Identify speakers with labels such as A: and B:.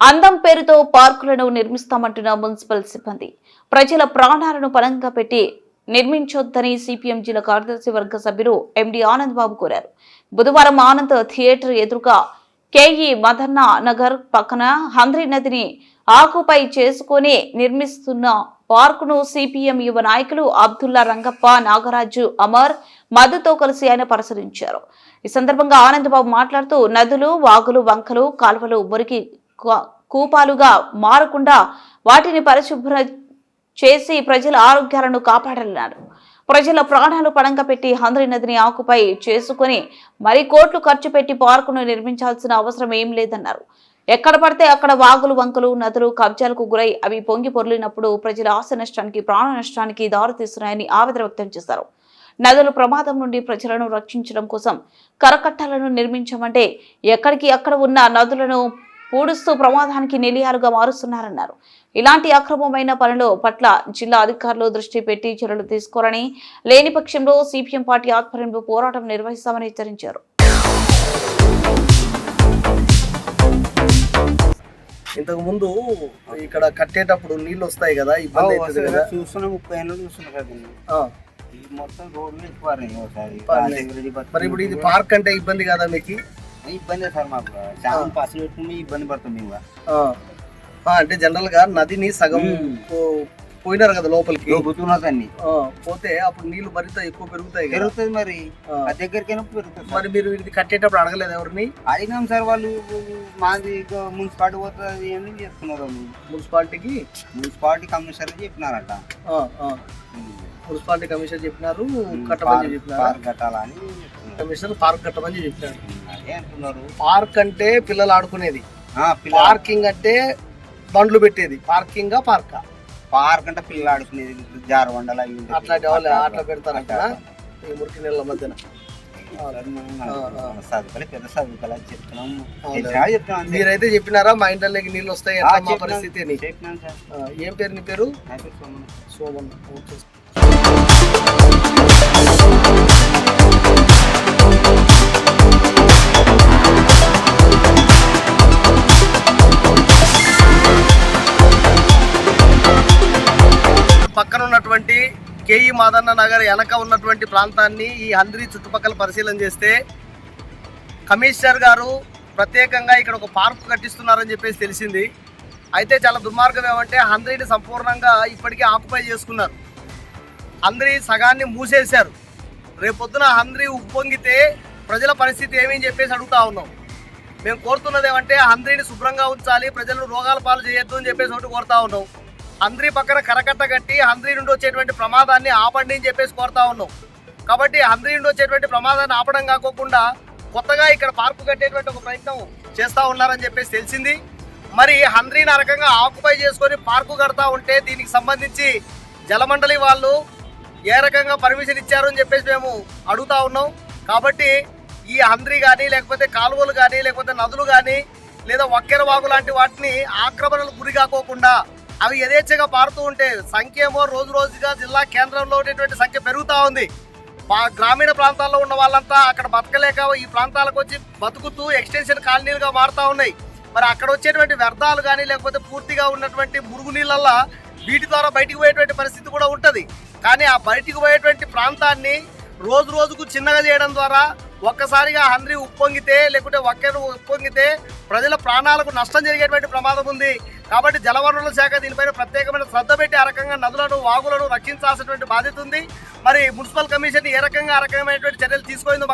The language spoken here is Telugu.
A: అందం పేరుతో పార్కులను నిర్మిస్తామంటున్న మున్సిపల్ సిబ్బంది. ప్రజల ప్రాణాలను పణంగా పెట్టి నిర్మించొద్దని సిపిఎం జిల్లా కార్యదర్శి వర్గ సభ్యులు ఎండి ఆనంద్ బాబు కోరారు. బుధవారం ఆనంద్ థియేటర్ ఎదురుగా కేఈ మదన్న నగర్ పక్కన హంద్రి నదిని ఆకుపై చేసుకొని నిర్మిస్తున్న పార్కును సిపిఎం యువ నాయకులు అబ్దుల్లా రంగప్ప నాగరాజు అమర్ మధుతో కలిసి ఆయన పరిశీలించారు. ఈ సందర్భంగా ఆనందబాబు మాట్లాడుతూ నదులు వాగులు వంకలు కాలువలు మురికి కూపాలుగా మారకుండా వాటిని పరిశుభ్ర చేసి ప్రజల ఆరోగ్యాలను కాపాడాలన్నారు. ప్రజల ప్రాణాలు పడంగా పెట్టి హంద్రి నదిని ఆకుపై చేసుకుని మరి కోట్లు ఖర్చు పెట్టి పార్కును నిర్మించాల్సిన అవసరం ఏం లేదన్నారు. ఎక్కడ పడితే అక్కడ వాగులు వంకలు నదులు కబ్జాలకు గురై అవి పొంగి పొర్లినప్పుడు ప్రజల ఆశ నష్టానికి ప్రాణ నష్టానికి దారితీస్తున్నాయని ఆవేదన వ్యక్తం చేశారు. నదుల ప్రమాదం నుండి ప్రజలను రక్షించడం కోసం కరకట్టాలను నిర్మించమంటే ఎక్కడికి అక్కడ ఉన్న నదులను పూడుస్తూ ప్రమాదానికి నిలయాలుగా మారుస్తున్నారన్నారు. ఇలాంటి అక్రమమైన పనుల పట్ల జిల్లా అధికారులు దృష్టి పెట్టి చర్యలు తీసుకోవాలని లేని పక్షంలో సిపిఎం పార్టీ ఆధ్వర్యంలో పోరాటం నిర్వహిస్తామని హెచ్చరించారు.
B: ఇంతకు ముందు ఇక్కడ కట్టేటప్పుడు నీళ్ళు వస్తాయి కదా ఇబ్బంది అవుతుంది కదా.
C: చూస్తున్నా ముప్పై ఏళ్ళు చూస్తున్నా కదా నేను.
B: ఆ,
C: ఇది మొత్తం రోడ్లు
B: మరి ఇప్పుడు ఇది పార్క్ అంటే ఇబ్బంది కదా మీకు?
C: ఇబ్బంది సార్ మాకు. పెట్టుకుని ఇబ్బంది మేము
B: అంటే జనరల్గా నదిని సగం పోయినారు కదా లోపలికి.
C: దొబ్బుతున్నదండి
B: ఆ, పోతే అప్పుడు నీళ్ళు మరింత ఎక్కువ పెరుగుతాయి
C: పెరుగుతుంది మరి.
B: ఆ.
C: దగ్గరికైనా పెరుగుతుంది.
B: మరి మీరు ఇది కట్టేటప్పుడు అడగలేదు ఎవరిని?
C: అడిగినాం సార్ వాళ్ళు మాది మున్సిపాలిటీ పోతుంది అని చెప్తున్నారు.
B: మున్సిపాలిటీకి?
C: మున్సిపాలిటీ కమిషనర్ చెప్పినారట.
B: మున్సిపాలిటీ కమిషనర్ చెప్పినారు కట్టమని చెప్పినారు?
C: కట్టాలని.
B: కమిషనర్ పార్క్ కట్టమని చెప్పినారు. పార్క్ అంటే పిల్లలు ఆడుకునేది. పార్కింగ్ అంటే బండ్లు పెట్టేది. పార్కింగ్ పార్కా
C: పార్క్ అంటే పిల్లలు ఆడుకునేది. జారు వండలు అవి ఉంటాయి.
B: అట్లాంటి వాళ్ళు
C: అట్లా-
B: అట్లా పెడతారు అక్కడ. ఈ మురికి నీళ్ళ మధ్యన. మీరైతే చెప్పినారా మా ఇంట్లోకి నీళ్ళు వస్తాయి. పరిస్థితి ఏం పేరు నీ పేరు.
C: సోమన్
B: ఓకే. కేఈ మాదన్న నగర్ వెనక ఉన్నటువంటి ప్రాంతాన్ని ఈ హంద్రి చుట్టుపక్కల పరిశీలన చేస్తే కమిషనర్ గారు ప్రత్యేకంగా ఇక్కడ ఒక పార్క్ కట్టిస్తున్నారని చెప్పేసి తెలిసింది. అయితే చాలా దుర్మార్గం ఏమంటే హంద్రీని సంపూర్ణంగా ఇప్పటికే ఆక్యుపై చేసుకున్నారు. హంద్రి సగాన్ని మూసేశారు. రేపొద్దున హంద్రి ఉప్పొంగితే ప్రజల పరిస్థితి ఏమని చెప్పేసి అడుగుతా ఉన్నాం. మేము కోరుతున్నది ఏమంటే హంద్రిని శుభ్రంగా ఉంచాలి ప్రజలను రోగాల పాలు చేయొద్దు అని చెప్పేసి ఒకటి కోరుతా ఉన్నాం. హంద్రీ పక్కన కరకట్ట కట్టి హంద్రీ నుండి వచ్చేటువంటి ప్రమాదాన్ని ఆపండి అని చెప్పేసి కోరుతా ఉన్నాం. కాబట్టి హంద్రీ నుండి వచ్చేటువంటి ప్రమాదాన్ని ఆపడం కాకోకుండా కొత్తగా ఇక్కడ పార్కు కట్టేటువంటి ఒక ప్రయత్నం చేస్తూ ఉన్నారని చెప్పేసి తెలిసింది. మరి హంద్రీని ఆ రకంగా ఆక్యుపై చేసుకొని పార్కు కడతా ఉంటే దీనికి సంబంధించి జలమండలి వాళ్ళు ఏ రకంగా పర్మిషన్ ఇచ్చారు అని చెప్పేసి మేము అడుగుతా ఉన్నాం. కాబట్టి ఈ హంద్రి కానీ లేకపోతే కాలువలు కానీ లేకపోతే నదులు కానీ లేదా వక్కెర వాగు లాంటి వాటిని ఆక్రమణలకు గురి కాకోకుండా అవి యథేచ్ఛగా పారుతూ ఉంటే సంఖ్య ఏమో రోజు రోజుగా జిల్లా కేంద్రంలో ఉండేటువంటి సంఖ్య పెరుగుతూ ఉంది. పా- గ్రామీణ ప్రాంతాల్లో ఉన్న వాళ్ళంతా అక్కడ బతకలేక ఈ ప్రాంతాలకు వచ్చి బతుకుతూ ఎక్స్టెన్షన్ కాలనీలుగా మారుతూ ఉన్నాయి. మరి అక్కడ వచ్చేటువంటి వ్యర్థాలు కానీ లేకపోతే పూర్తిగా ఉన్నటువంటి మురుగు నీళ్ళల్లో వీటి ద్వారా బయటికి పోయేటువంటి పరిస్థితి కూడా ఉంటుంది. కానీ ఆ బయటికి పోయేటువంటి ప్రాంతాన్ని రోజు రోజుకు చిన్నగా చేయడం ద్వారా ఒక్కసారిగా హంద్రి ఉప్పొంగితే లేకుంటే ఒక్కరు ఉప్పొంగితే ప్రజల ప్రాణాలకు నష్టం జరిగేటువంటి ప్రమాదం ఉంది. కాబట్టి జలవనరుల శాఖ దీనిపైన ప్రత్యేకమైన శ్రద్ధ పెట్టి ఆ రకంగా నదులను వాగులను రక్షించాల్సినటువంటి బాధ్యత ఉంది. మరి మున్సిపల్ కమిషన్ ఏ రకంగా ఆ రకమైనటువంటి చర్యలు తీసుకోయిందో